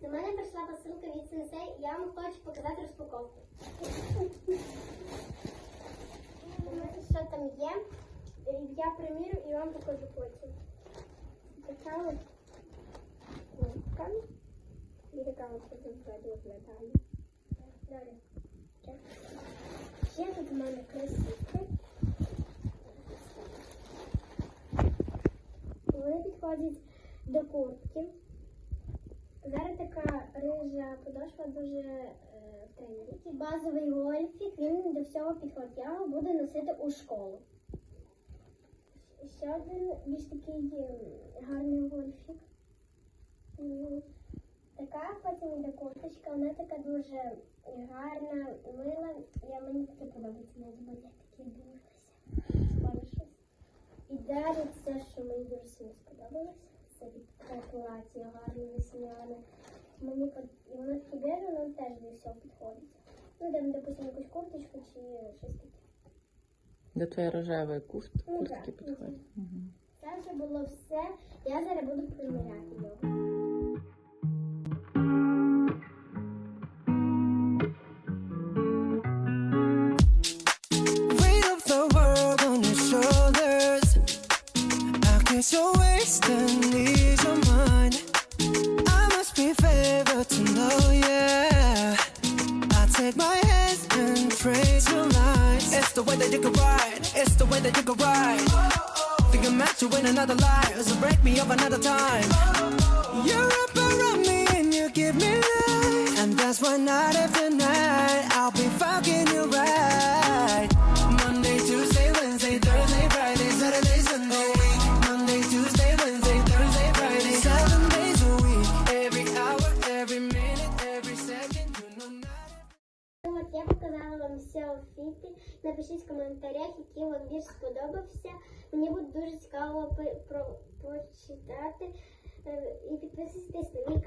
До мене прийшла посилка від сенсей, я вам хочу показати розпаковку. Що там є? Я примірю і вам покажу потім. Така от нитка. І така от ззаду виглядає. Далі. Ще тут в мене кросівки. Вони підходять до куртки. Зараз така рижа подошва дуже е, тренді. Базовий гольфік, він до всього підходить. Я його буду носити у школу. Ще один більш такий е, гарний гольфік. Така потім йде курточка, вона така дуже гарна, мила. Я, мені таке подобається, навіть бо я такі дивлюся. Скоро щось. І далі це, що мені дуже сильно сподобалось, це таке гарні, гарне. Мені вона таке біже, теж до всього підходить. Ну, там, допустимо, якусь курточку чи щось таке. До твоєї рожевої курт, Ну, куртки так. підходить. Угу. Це вже було все. Я зараз буду приміряти його. Guess you're wasting ease your mind. I must be favored to know, yeah. I take my hands and trace your lines. It's the way that you can ride. It's the way that you can ride. Oh. Think I'm meant to win another life, so break me up another time. Oh. You're up around me and you give me life, and that's why night after night я показала вам всі офіти. Напишіть в коментарях, який вам більше сподобався. Мені буде дуже цікаво прочитати. Е, І підписуйтесь на мій